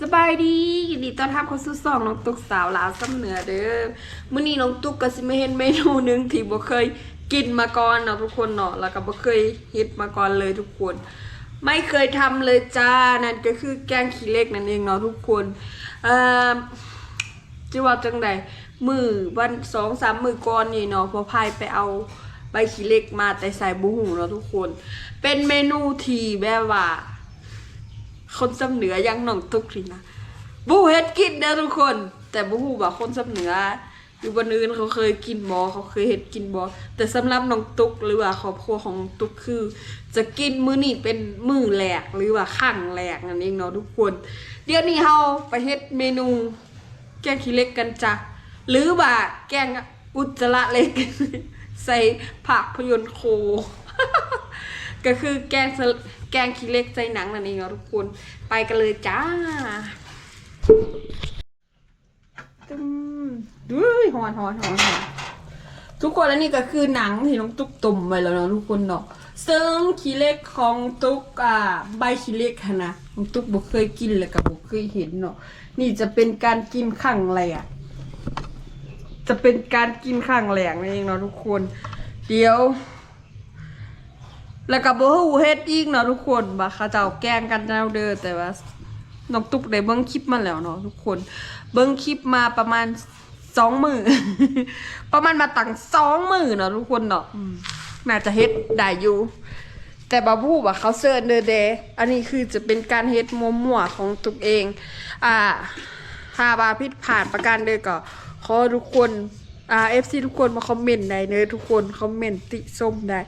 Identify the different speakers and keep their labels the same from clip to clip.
Speaker 1: สบายดียินดีต้อนรับเข้าสู่สองน้องตุกสาวลาวซ้ำเหนือเด้อมื้อนี้น้องตุกก็สิมาเห็นเมนูหนึงที่บ่เคยกินมาก่อนเนาะทุกคนเนาะแล้วก็บ่เคยเฮ็ดมาก่อนเลยทุกคน ไม่เคยทำเลยจ้านั่นก็คือแกงขี้เหล็กนั่นเองเนาะทุกคนเอ่อจะว่าจังใดมือวันสองสามมือก่อนนี่เนาะพอพายไปเอาใบขี้เหล็กมาแต่ใส่บุหูเนาะทุกคน เป็นเมนูที่แบบว่า คนสำเหนือยังหนองตุกทีนะบูเฮ็ดกินนะทุกคน แต่บูฮูว่าคนสำเหนืออยู่บนอื่นเขาเคยกินบอเขาเคยเฮ็ดกินบอแต่สำหรับน้องตุกหรือว่าครอบครัวของตุกคือ จะกินมื้อนี้เป็นมื้อแรกหรือว่าข้างแรกนั่นเองเนาะทุกคน เดี๋ยวนี้เฮาไปเฮ็ดเมนู แกงขี้เล็กกันจ้ะหรือว่าแกงอุจจาระเล็ก ใส่ผักพยนโค ก็คือแกงแกงขี้เล็กใส่หนังนั่นเองเนาะทุกคน ไปกันเลยจ้าตึ้มดุ้ยหอนหอนหอนหอนทุกคนแล้วนี่ก็คือหนังที่น้องตุ๊กตุ่มไว้แล้วเนาะทุกคนเนาะซึ่งขี้เล็กของตุ๊กอ่าใบขี้เล็กนะน้องตุ๊กบ่เคยกินเลยกับบ่เคยเห็นเนาะนี่จะเป็นการกินครั้งแรกจะเป็นการกินครั้งแรกนั่นเองเนาะทุกคน เดี๋ยว แล้วก็บ่ฮู้เฮ็ดอีกเนาะทุกคนว่าเขาเจ้าแกล้งกันแนวเด้อแต่ว่าน้องตุ๊กได้เบิ่งคลิปมาแล้วเนาะทุกคน เบิ่งคลิปมาประมาณสองมือประมาณมาตั้งสองมือเนาะทุกคนเนาะอืมน่าจะเฮ็ดได้อยู่ แต่บาบูว่าเขาเซิร์นเดอเดอันนี้คือจะเป็นการเฮ็ดมั่วๆของตุกเอง อ่าถ้าบาผิดผ่านประการเดอก็ขอทุกคน อ่าเอฟซีทุกคนมาคอมเมนต์ได้เนอทุกคนคอมเมนต์ติส้มได้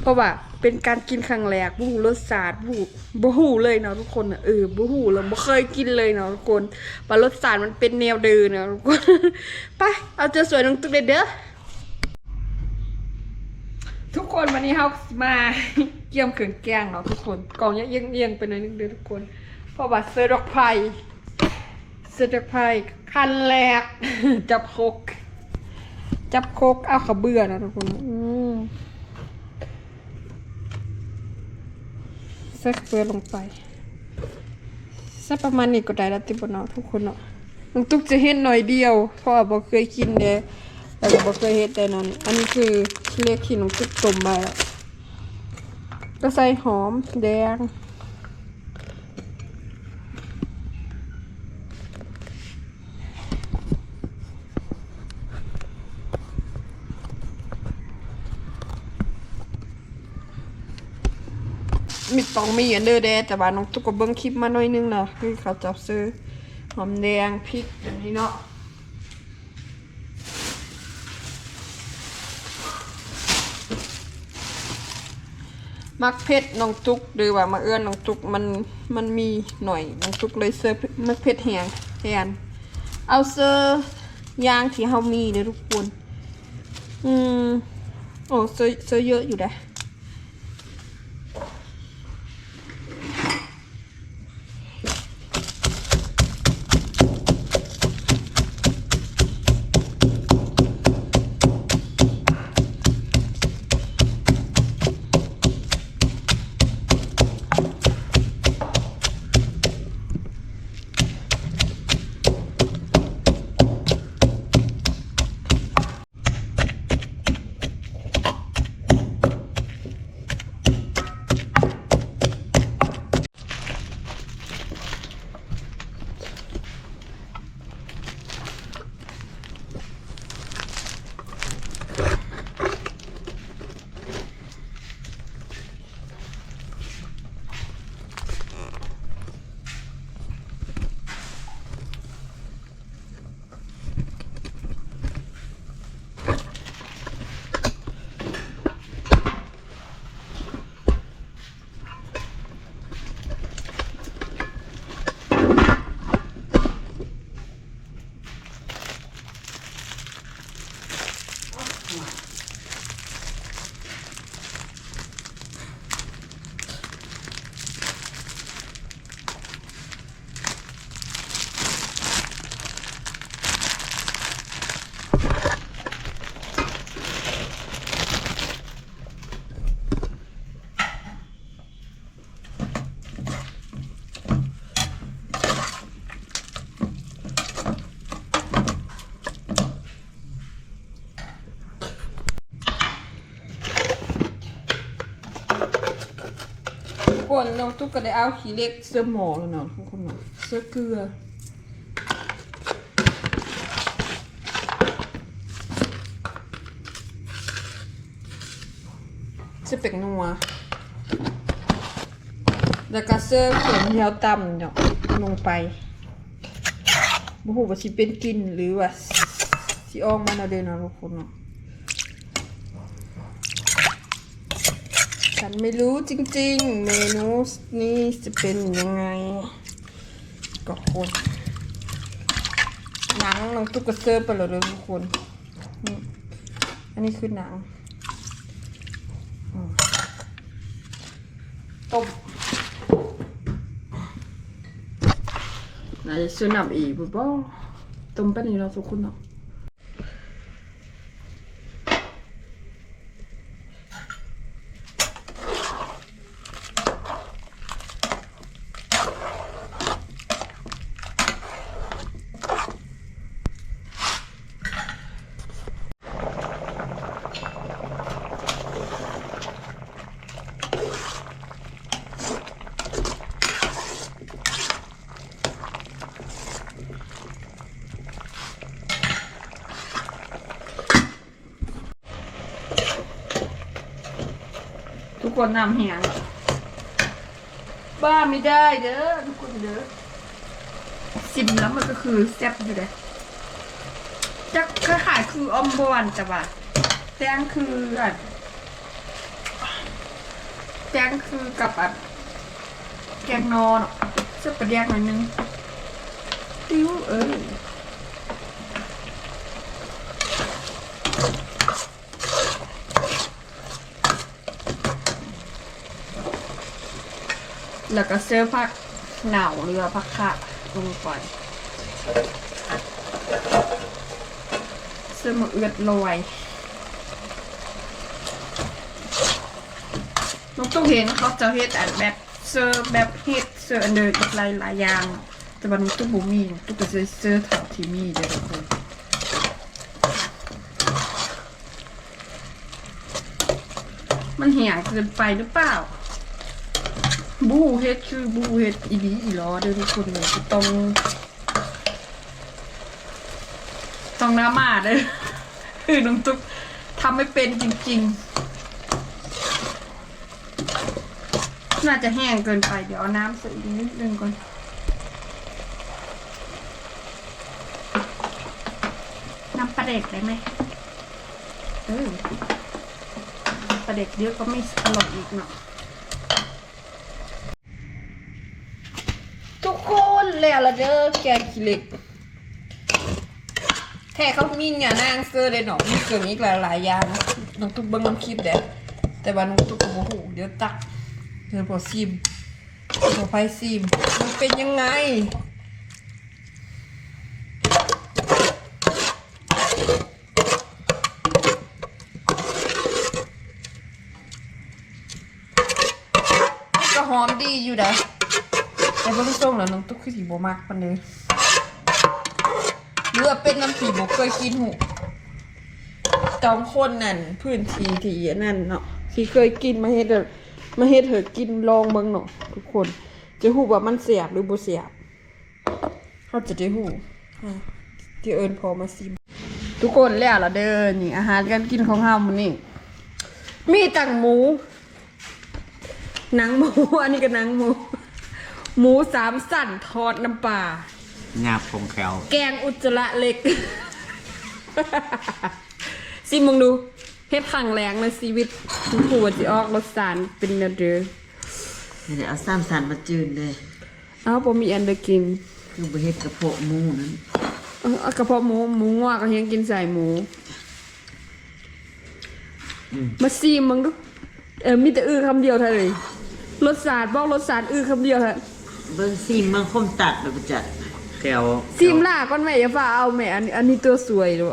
Speaker 1: เพราะว่าเป็นการกินครั้งแรกบูหูรสชาติบูบูหูเลยเนาะทุกคนเออบูหูเราบ่เคยกินเลยเนาะทุกคนว่ารสชาติมันเป็นแนวเดินเนาะทุกคนไปเอาเจอสวยน้องตุ๊กเด้อเด้อทุกคนวันนี้เฮามาเกี่ยมเขินแกงเนาะทุกคนกล่องเอียงเอียงไปหน่อยนึงเด้อทุกคน เพราะว่าเสือดอกไผ่เสือดอกไผ่คันแรกจับคก จับโคกเอาขาวเบื่อนะทุกคนอืมใส่เกลือลงไปใส่ประมาณนี้ก็ได้แล้วติบเนาะทุกคนเนาะน้องตุ๊กจะเห็นหน่อยเดียวเพราะว่าบ่เคยกินเด้แล้วก็บ่เคยเฮ็ดแต่นั้น อันนี้คือเรียกที่น้องตุ๊กต้มไปแล้วก็ใส่หอมแดง มีตองมีอันเดอร์แดแต่ว่าน้องตุ๊กก็เบิ้งคลิปมาหน่อยนึงนะคือเขาจับซื้อหอมแดงพริกแบบนี้เนาะมักเผ็ดน้องตุ๊กหรือว่ามาเอื้อนน้องตุ๊กมันมันมีหน่อยน้องตุ๊กเลยเซอร์มักเผ็ดแหงแทนเอาเซอร์ยางที่เฮามีเด้อทุกคน อืมโอ้เซอร์เซอร์เยอะอยู่เด้ นน้องตุ๊กก็ได้เอาขี้เล็กเสื้อหมอแล้วเนาะทุกคนเนาะเสื้อเกลือจะเป็นนัวแล้วก็เสื้อเขียนยาวต่ำเนาะลงไปบ่ฮู้ว่าสิเป็นกินหรือว่าสิออกมาแนวเดินเนาะทุกคนเนาะ ฉันไม่รู้จริงๆ เมนูนี้จะเป็นยังไง ก็คนหนังน้องตุ๊กกระเซิร์ฟไปเลยเด้อทุกคนนี่อันนี้คือหนังต้มน่าจะซื้อน้ำอีกบ่บ่ต้มไปนี่เราะทุกคนเนาะ กคนน้ำแห้งบ้าไม่ได้เด้อทุกคนเด้อซิมแล้วมันก็คือแซ่บอยู่เลยจะคล้ายๆคืออมบอนแต่ว่าแตงคืออันแตงคือกับอันแกงนอนเสื้อประเดียกหน่อยนึงติ้วเออ แล้วก็เสื้อผักหนาหรือว่าผักขะลงไปเสื้อมะเอือดลอยน้องต้องเห็นเขาจะเฮ็ดอันแบบเสื้อแบบเฮ็ดเสื้ออันเดินอีกหลายหลายอย่างแต่วันนี้ตุ๊กบุมีตุ๊กก็จะเสื้อเถาที่มีเด้อทุกคนมันเหี่ยงเกินไปหรือเปล่า บูเฮ็ดคือบูเฮ็ดอีดีอีล้อเด้อทุกคนเลยต้อง ต้องน้ำมาเด้อคือน้องตุ๊กทำไม่เป็นจริง ๆ น่าจะแห้งเกินไป เดี๋ยวเอาน้ำใส่อีกนิดนึงก่อนน้ำปลาเด็กได้ไหมเออปลาเด็กเยอะก็ไม่อร่อยอีกเนาะ ทุกคน แล้วละเด้อแกขี้เหล็กแท้เขามีเนี่ยนางเซอร์เลยเนาะมีเกลืออีกหลายๆอย่างน้องตุ๊กเบิ่งน้ำคลิปเด้แต่ว่าน้องตุ๊กก็บ่ฮู้เดี๋ยวตักเดี๋ยวพอซิมพอไปซิมมันเป็นยังไงก็หอมดีอยู่เด้อ แต่เบิ่งทรงแล้วน้องตุ๊กคือสีบ่มักปานใดหรือเป็นน้ำสีบ่เคยกินหูจองคนนั่นพื้นที่ที่นั่นเนาะที่เคยกินมาเฮ็ดเด้อมาเฮ็ดเถอะกินลองเบิ่งเนาะทุกคน จะฮู้ว่ามันเสียบหรือบ่เสียบเขาจะได้ฮู้อ่าที่เอิ้นพอมาซิม ทุกคนแล้วล่ะเด้อนี่อาหารการกินของเฮามื้อนี้มีตังหมู หนังหมู อันนี้ก็หนังหมู หมูสามสั่นทอดน้ำปลา
Speaker 2: งาบของแคล
Speaker 1: แกงอุจจาระเล็ก ซิมมองดูเฮ็ดขังแรงในชีวิตคุณครูว่าสิออกรสสารเป็นแนวเด้อ
Speaker 2: นี่เดี๋ยวเอาซ้ำสันมาจืดเลย
Speaker 1: เอ้าบ่มีอันเดอกิน
Speaker 2: คือบะเฮ็ดกระเพาะหมูนั้น
Speaker 1: เอ้าเอากระเพาะหมูหมูงอกก็ยังกินใส่หมู มาซีมมึงดู เออมีแต่อื้อคำเดียวเท่าเลยรสชาติบอกรสชาติอื้อคำเดียวเท่า
Speaker 2: เบิ่งซีมเบิ่งคมตัดแล้วก็จัดแคล
Speaker 1: ซีมล่าก่อนแม่อย่าฝ่าเอาแม่อันนี้อันนี้ตัวสวยดู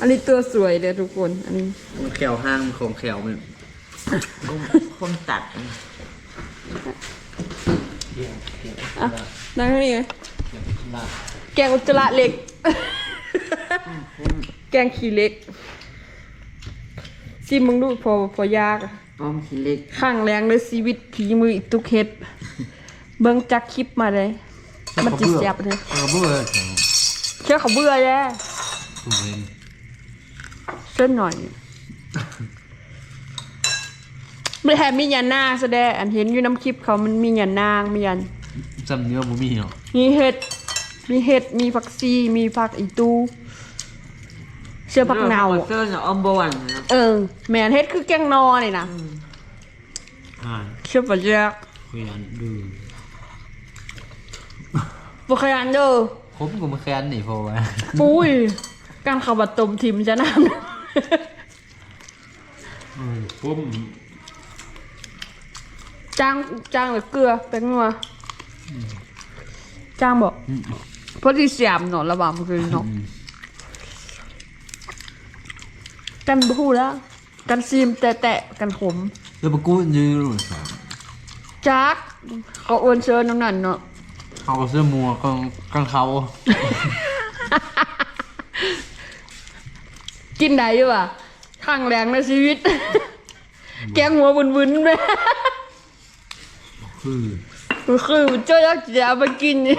Speaker 1: อันนี้ตัวสวยเด้อทุกคน อันนี้
Speaker 2: แคลห้างของแคลมันคมตัด
Speaker 1: อะนั่งข้างนี้ไงแกงอุจจาระเล็ก แกงขี้เล็กซิมมึงดูพอพอยากอะ
Speaker 3: อ้อมขี้เล็ก
Speaker 1: ข้างแรงเลยชีวิตผีมืออีตุกเฮ็ด เบิ่งจากคลิปมาเลย มันจิเสียบเลย
Speaker 2: เออเบื่อ
Speaker 1: เชื่อเขาเบื่อแย่
Speaker 2: ถูกเห็น
Speaker 1: เส้นหน่อยไม่แถมมียันนางแสดงอันเห็นอยู่น้ำคลิปเขามันมียันนางมียัน
Speaker 2: จำเนื้อบ่มีเนาะ
Speaker 1: มีเห็ด มีเห็ด มีผักซี มีผักอีตูเชื่อผักเนา
Speaker 3: เสื้อเนี่ยอ้อมบวันนะ
Speaker 1: เออแมนเห็ดคือแกงนอนี่นะ
Speaker 2: อ่า
Speaker 1: เชื่อปะเจ๊ก
Speaker 2: คุยกันดู
Speaker 1: บุคยันเด้อ
Speaker 2: คบกูมาแค้นนี่พอไว้
Speaker 1: ปุ้ยการขับบัดตมทิมจะน้
Speaker 2: อืมปุ๊บำ
Speaker 1: จ้างจ้างหรือเกลือเป็นงัวจ้างบอกเพราะที่เสียมเนาะระหว่างมันคือเนาะกันบฮูแล้ว กันซีมแตะๆกันขม
Speaker 2: แล้วปะกูยืนรู้สาม
Speaker 1: จักเขาโอนเชิญน้ำนั่นเนาะ
Speaker 2: เขาก็เสื้อมัวกางกางเขา
Speaker 1: กินได้อยู่อะข้างแรงในชีวิต แกงหัวบุนๆไป
Speaker 2: คือ
Speaker 1: คือคือเจ้ายักษ์จะเอาไปกินนี่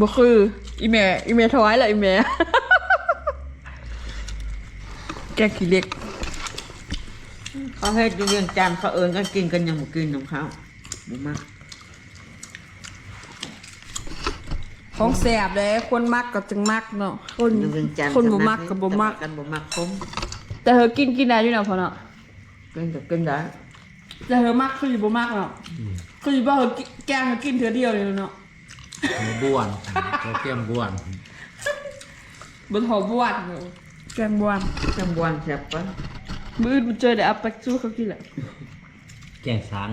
Speaker 1: บ่คืออีแม่อีแม่ถวายละอีแม่ แกงขี้เล็ก
Speaker 3: เขาให้ดูเรียงจานเขาเอิญก็กินกันยังบ่กินของเขาบ่มาก
Speaker 1: ของแสบเลยคนมักก็จึงมักเนาะคน
Speaker 3: ดูเรียงจาน
Speaker 1: คนบ่มักก็บ่มัก
Speaker 3: กันบ่มักคม
Speaker 1: แต่เธอกินกินได้อยู่เนาะพอเนาะ
Speaker 3: กินก็กินได้
Speaker 1: แต่เธอมักคืออยู่บ่มักเนาะคืออยู่บ่เธอกิแกงเธอกินเธอเดียวเลยเนาะ
Speaker 2: หัวบ้วนตัวเกียมบ้วน
Speaker 1: บนหอบวนเนาะแกงบวน
Speaker 3: จังหวันแซ่บปะ
Speaker 1: มื้ออื่นมันเจอแต่อัปเปกซูเขากินแหละ
Speaker 2: แกงสัง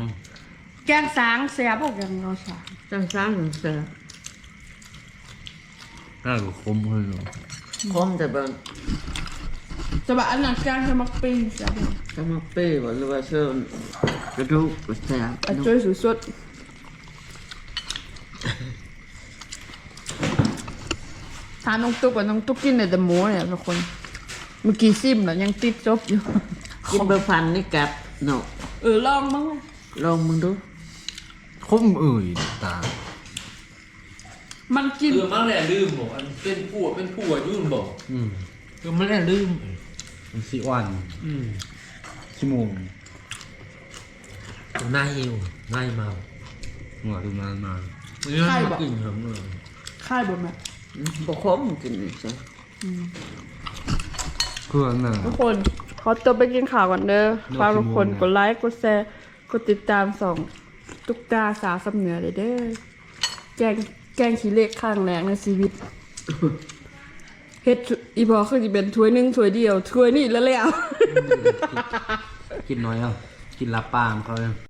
Speaker 1: แกงสางแซ่บบ่แกงเนาะสาง
Speaker 3: จังซ่างจังแซ่บ
Speaker 2: น่าก็คมเลยเนาะ
Speaker 3: คมแต่บ่
Speaker 1: แต่ว่าอันนั้นแกงเธอมักปิ้งแซ่บบ่
Speaker 3: จะมาเป้บ่หรือว่าเสื้อกระดูกก็แซ่บ
Speaker 1: อันจ้อยสุดๆถามน้องตุ๊กว่าน้องตุ๊กกินแต่หมูเนี่ยทุกคน เมื่อกี้ซิมแล้วยังติดจบอยู่
Speaker 3: กินเบอร์ฟันนี่กับเนาะ
Speaker 1: เออลองมั้งวะ
Speaker 3: ลองมึงดู
Speaker 2: คมเอ่ยตา
Speaker 1: มันกิน
Speaker 4: เออมันแหละลืมบอกอันเป็นผัวเป็นผัวยุ่นบอก
Speaker 2: อืมก็ไม่ได้ลืมมันสิวัน
Speaker 4: อืม
Speaker 2: ชั่วโมง
Speaker 4: หน้าหิวหน้าเมา
Speaker 2: หัวดูนานมา
Speaker 4: เนื้อมากินเหรอเมื่อ
Speaker 1: ค่ายบ่แม่
Speaker 3: บ่คมกินนี่ซะ
Speaker 2: เพื่อนน่ะ
Speaker 1: ทุกคนขอตัวไปกินข่าวก่อนเด้อ
Speaker 2: โลก
Speaker 1: ฝากทุกคน
Speaker 2: กี่โมงนะ
Speaker 1: กดไลค์กดแชร์กดติดตามส่องตุกตาสาวสำเหนือเลยเด้อแกงแกงขี้เหล็กข้างแรงในชีวิตเฮ็ดอีพอคือสิเป็นถ้วยหนึงถ้วยเดียวถ้วยนี่แล้วแล้ว
Speaker 2: กินน้อยอะกินลาปามเขาเลย